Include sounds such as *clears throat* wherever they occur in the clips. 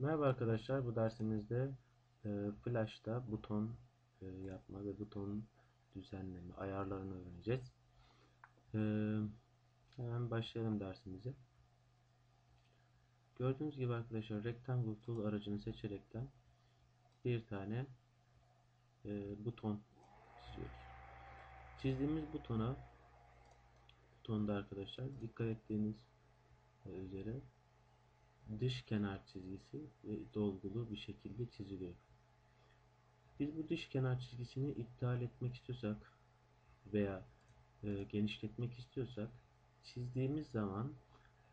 Merhaba arkadaşlar, bu dersimizde e, Flash'ta buton e, yapma ve buton düzenleme ayarlarını öğreneceğiz. E, hemen başlayalım dersimize. Gördüğünüz gibi arkadaşlar Rectangle Tool aracını seçerekten bir tane e, buton çiziyoruz. Çizdiğimiz butona butonda arkadaşlar dikkat ettiğiniz üzere dış kenar çizgisi dolgulu bir şekilde çiziliyor. Biz bu dış kenar çizgisini iptal etmek istiyorsak veya e, genişletmek istiyorsak çizdiğimiz zaman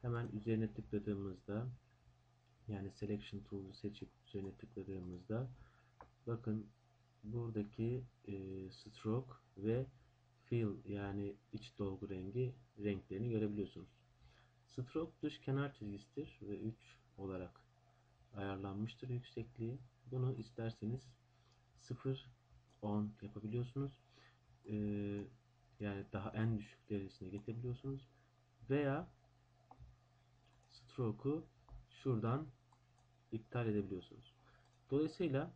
hemen üzerine tıkladığımızda yani selection tool'u seçip üzerine tıkladığımızda bakın buradaki e, stroke ve fill yani iç dolgu rengi renklerini görebiliyorsunuz. Stroke dış kenar çizgisidir ve 3 olarak ayarlanmıştır yüksekliği. Bunu isterseniz 0 10 yapabiliyorsunuz. Ee, yani daha en düşük derecesine getirebiliyorsunuz. Veya stroke'u şuradan iptal edebiliyorsunuz. Dolayısıyla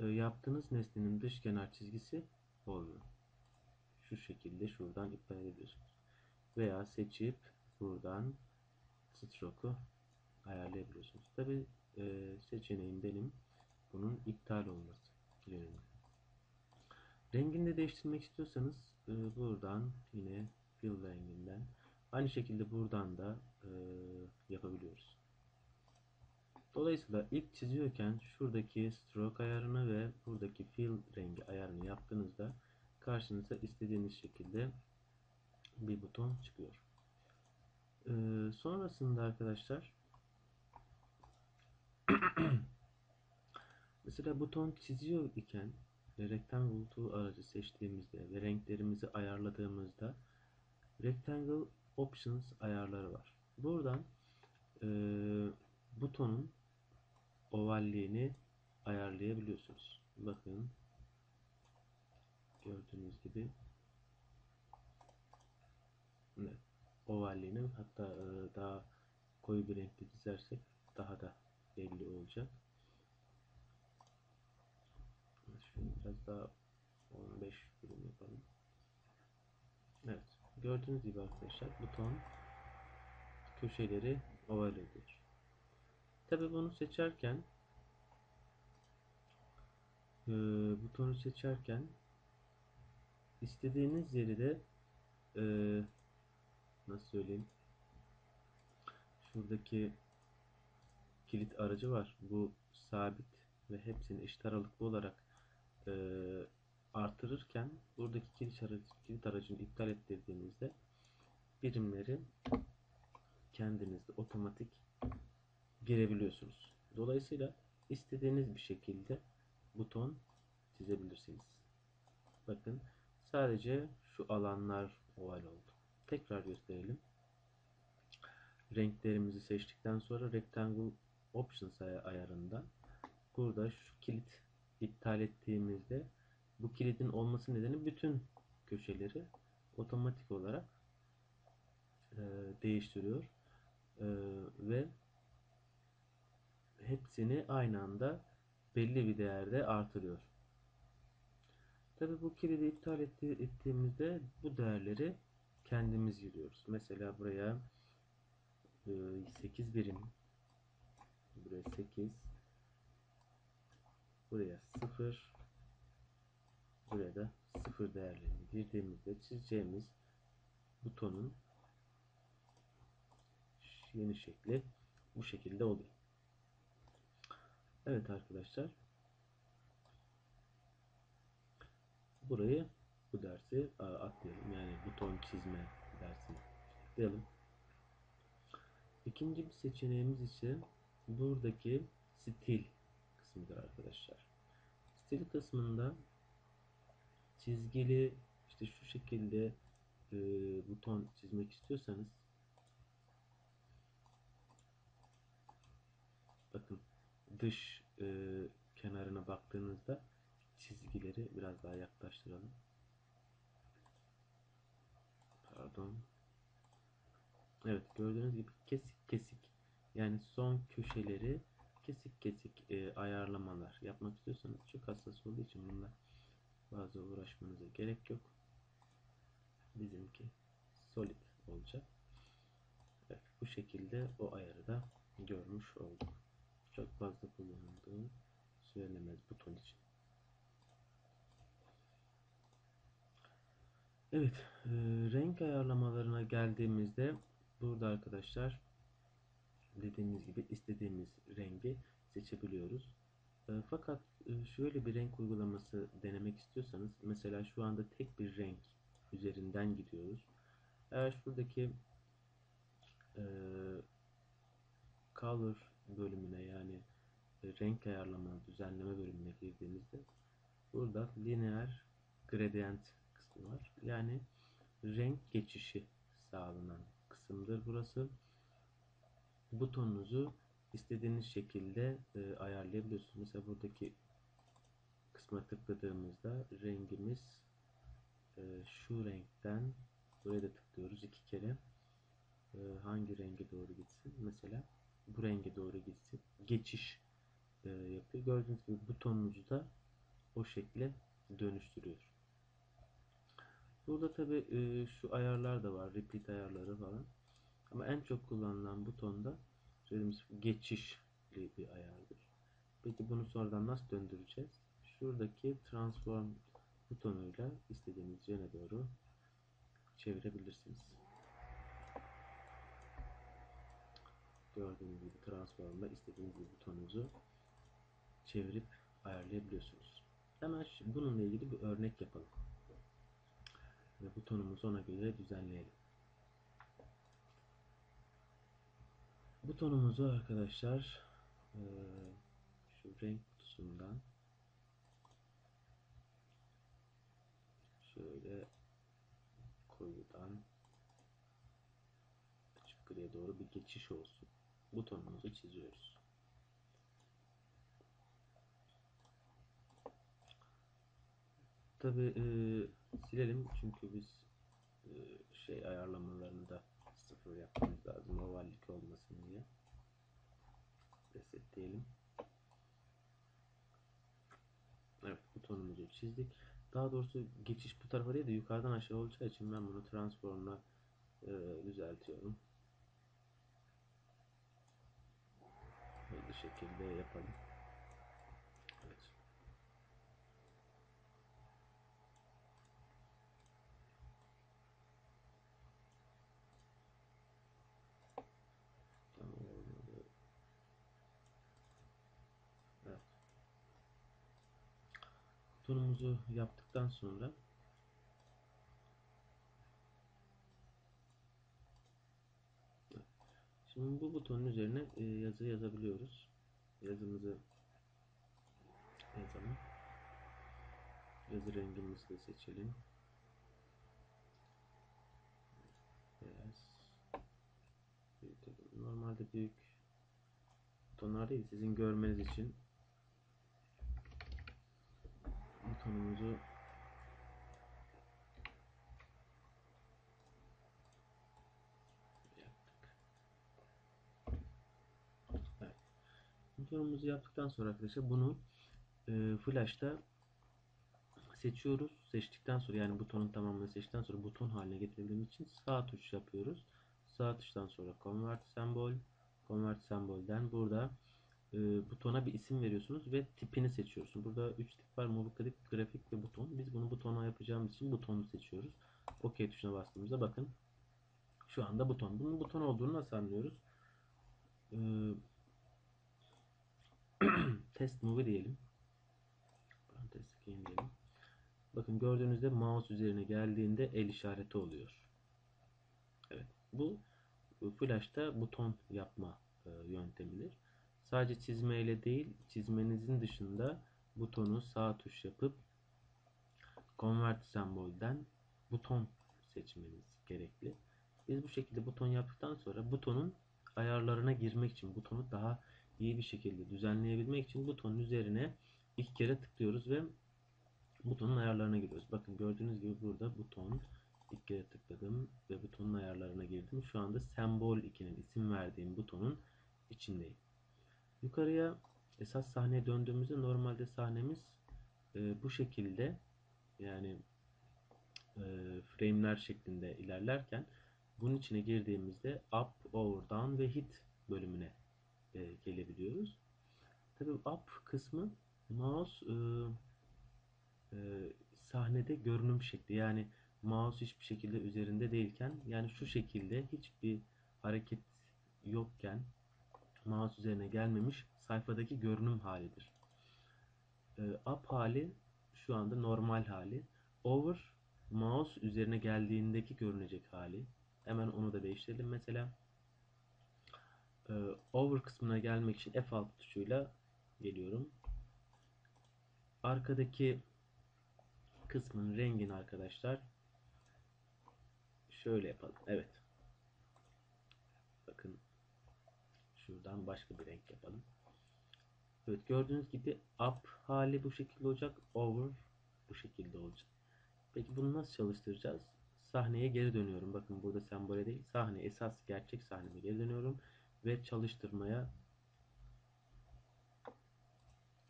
e, yaptığınız nesnenin dış kenar çizgisi oluyor. Şu şekilde şuradan iptal edebiliyorsunuz. Veya seçip buradan stroke'u ayarlayabiliyorsunuz. Tabi e, seçeneğim benim bunun iptal olması yönünde. Rengini de değiştirmek istiyorsanız e, buradan yine fill renginden aynı şekilde buradan da e, yapabiliyoruz. Dolayısıyla ilk çiziyorken şuradaki stroke ayarını ve buradaki fill rengi ayarını yaptığınızda karşınıza istediğiniz şekilde bir buton çıkıyor. Ee, sonrasında arkadaşlar *clears throat* mesela buton çiziyor iken ve Rectangle Tool aracı seçtiğimizde ve renklerimizi ayarladığımızda Rectangle Options ayarları var. Buradan e, butonun ovalliğini ayarlayabiliyorsunuz. Bakın gördüğünüz gibi evet ovalliğini hatta e, daha koyu bir renkte çizersek daha da belli olacak. Şunu biraz daha 15 birim yapalım. Evet. Gördüğünüz gibi arkadaşlar buton köşeleri oval ediyor. Tabi bunu seçerken e, butonu seçerken istediğiniz yeri de e, nasıl söyleyeyim şuradaki kilit aracı var bu sabit ve hepsini eşit aralıklı olarak e, artırırken buradaki kilit, aracı, kilit aracını iptal ettirdiğinizde birimleri kendinizde otomatik girebiliyorsunuz. Dolayısıyla istediğiniz bir şekilde buton çizebilirsiniz. Bakın sadece şu alanlar oval oldu. Tekrar gösterelim. Renklerimizi seçtikten sonra Rectangle Options ayarında burada şu kilit iptal ettiğimizde bu kilidin olması nedeni bütün köşeleri otomatik olarak e, değiştiriyor e, ve hepsini aynı anda belli bir değerde artırıyor. Tabi bu kilidi iptal etti, ettiğimizde bu değerleri kendimiz giriyoruz. Mesela buraya 8 birim buraya 8 buraya 0 buraya da 0 değerlerini girdiğimizde çizeceğimiz butonun yeni şekli bu şekilde oluyor. Evet arkadaşlar burayı bu dersi atlayalım. Yani buton çizme dersini atlayalım. İkinci bir seçeneğimiz ise buradaki stil kısmıdır arkadaşlar. Stil kısmında çizgili işte şu şekilde e, buton çizmek istiyorsanız bakın dış e, kenarına baktığınızda çizgileri biraz daha yaklaştıralım. Pardon. Evet gördüğünüz gibi kesik kesik yani son köşeleri kesik kesik e, ayarlamalar yapmak istiyorsanız çok hassas olduğu için bunlar bazı uğraşmanıza gerek yok. Bizimki solid olacak. Evet, bu şekilde o ayarı da görmüş olduk. Çok fazla kullanıldığı söylenemez buton için. Evet, e, renk ayarlamalarına geldiğimizde burada arkadaşlar dediğimiz gibi istediğimiz rengi seçebiliyoruz. E, fakat e, şöyle bir renk uygulaması denemek istiyorsanız mesela şu anda tek bir renk üzerinden gidiyoruz. Eğer şuradaki e, color bölümüne yani e, renk ayarlama düzenleme bölümüne girdiğimizde burada lineer gradient var. Yani renk geçişi sağlanan kısımdır burası. Butonunuzu istediğiniz şekilde e, ayarlayabiliyorsunuz. Mesela buradaki kısma tıkladığımızda rengimiz e, şu renkten buraya da tıklıyoruz iki kere. E, hangi renge doğru gitsin? Mesela bu renge doğru gitsin. Geçiş e, yapıyor. Gördüğünüz gibi butonunuzu da o şekle dönüştürüyor. Burada tabi e, şu ayarlar da var. Repeat ayarları falan. Ama en çok kullanılan butonda söylediğimiz geçişli bir ayardır. Peki bunu sonradan nasıl döndüreceğiz? Şuradaki transform butonuyla istediğiniz yöne doğru çevirebilirsiniz. Gördüğünüz gibi transformda istediğiniz bir butonunuzu çevirip ayarlayabiliyorsunuz. Hemen bununla ilgili bir örnek yapalım. Ve butonumuzu ona göre düzenleyelim. Butonumuzu arkadaşlar şu renk kutusundan şöyle koyudan açık griye doğru bir geçiş olsun. Butonumuzu çiziyoruz. Tabi e, silelim çünkü biz e, şey ayarlamalarını da sıfır yapmamız lazım ovallik olmasın diye. Resetleyelim. Evet butonumuzu çizdik. Daha doğrusu geçiş bu tarafa değil de yukarıdan aşağı olacağı için ben bunu transformla e, düzeltiyorum. Hızlı şekilde yapalım. Evet. Tamam olmadı. Evet. Butonumuzu yaptıktan sonra Şimdi bu butonun üzerine e, yazı yazabiliyoruz. Yazımızı yazalım. Yazı rengimizi de seçelim. Beyaz. Normalde büyük butonlar değil. Sizin görmeniz için butonumuzu Butonumuzu yaptıktan sonra arkadaşlar bunu e, flash'ta seçiyoruz. Seçtikten sonra yani butonun tamamını seçtikten sonra buton haline getirebilmemiz için sağ tuş yapıyoruz. Sağ tuştan sonra convert symbol convert sembolden burada e, butona bir isim veriyorsunuz ve tipini seçiyorsunuz. Burada 3 tip var. Mobil clip, grafik ve buton. Biz bunu butona yapacağımız için butonu seçiyoruz. OK tuşuna bastığımızda bakın şu anda buton. Bunun buton olduğunu nasıl anlıyoruz? Ee, *clears throat* test movie diyelim. Parantez diyelim. Bakın gördüğünüzde mouse üzerine geldiğinde el işareti oluyor. Evet. Bu flash'ta buton yapma e, yöntemidir. Sadece çizmeyle değil, çizmenizin dışında butonu sağ tuş yapıp convert sembolden buton seçmeniz gerekli. Biz bu şekilde buton yaptıktan sonra butonun ayarlarına girmek için butonu daha iyi bir şekilde düzenleyebilmek için butonun üzerine iki kere tıklıyoruz ve butonun ayarlarına giriyoruz. Bakın gördüğünüz gibi burada buton iki kere tıkladım ve butonun ayarlarına girdim. Şu anda sembol 2'nin isim verdiğim butonun içindeyim. Yukarıya esas sahneye döndüğümüzde normalde sahnemiz e, bu şekilde yani e, frame'ler şeklinde ilerlerken bunun içine girdiğimizde up, over, down ve hit bölümüne e, gelebiliyoruz. Tabii up kısmı mouse e, e, sahnede görünüm şekli yani mouse hiçbir şekilde üzerinde değilken yani şu şekilde hiçbir hareket yokken mouse üzerine gelmemiş sayfadaki görünüm halidir. E, up hali şu anda normal hali. Over mouse üzerine geldiğindeki görünecek hali. Hemen onu da değiştirelim mesela. E, over kısmına gelmek için F6 tuşuyla geliyorum. Arkadaki kısmın rengini arkadaşlar şöyle yapalım. Evet. Bakın şuradan başka bir renk yapalım. Evet gördüğünüz gibi up hali bu şekilde olacak. Over bu şekilde olacak. Peki bunu nasıl çalıştıracağız? Sahneye geri dönüyorum. Bakın burada sembole değil. Sahne esas gerçek sahneme geri dönüyorum. Ve çalıştırmaya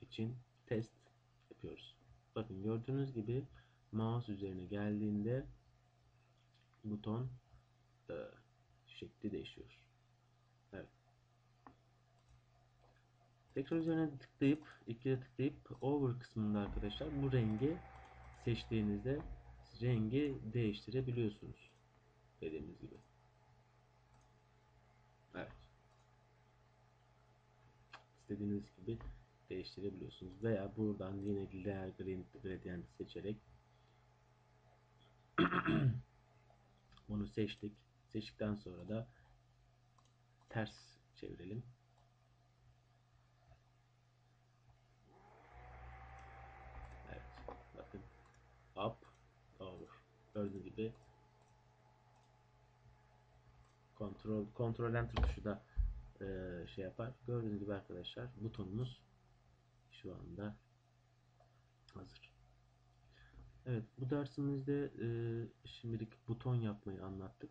için test yapıyoruz. Bakın gördüğünüz gibi mouse üzerine geldiğinde buton e, şekli değişiyor. Evet. Tekrar üzerine tıklayıp ikile tıklayıp over kısmında arkadaşlar bu rengi seçtiğinizde rengi değiştirebiliyorsunuz. Dediğimiz gibi. Evet. İstediğiniz gibi değiştirebiliyorsunuz. Veya buradan yine layer gradient seçerek *clears throat* bunu seçtik. Seçtikten sonra da ters çevirelim. Evet. Bakın. Up. Over. Gördüğünüz gibi kontrol kontrol enter tuşu da e, şey yapar. Gördüğünüz gibi arkadaşlar butonumuz şu anda hazır. Evet bu dersimizde e, şimdilik buton yapmayı anlattık.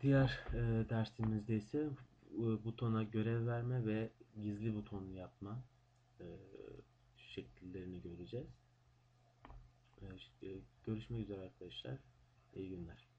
Diğer e, dersimizde ise e, butona görev verme ve gizli buton yapma e, şekillerini göreceğiz. E, görüşmek üzere arkadaşlar. İyi günler.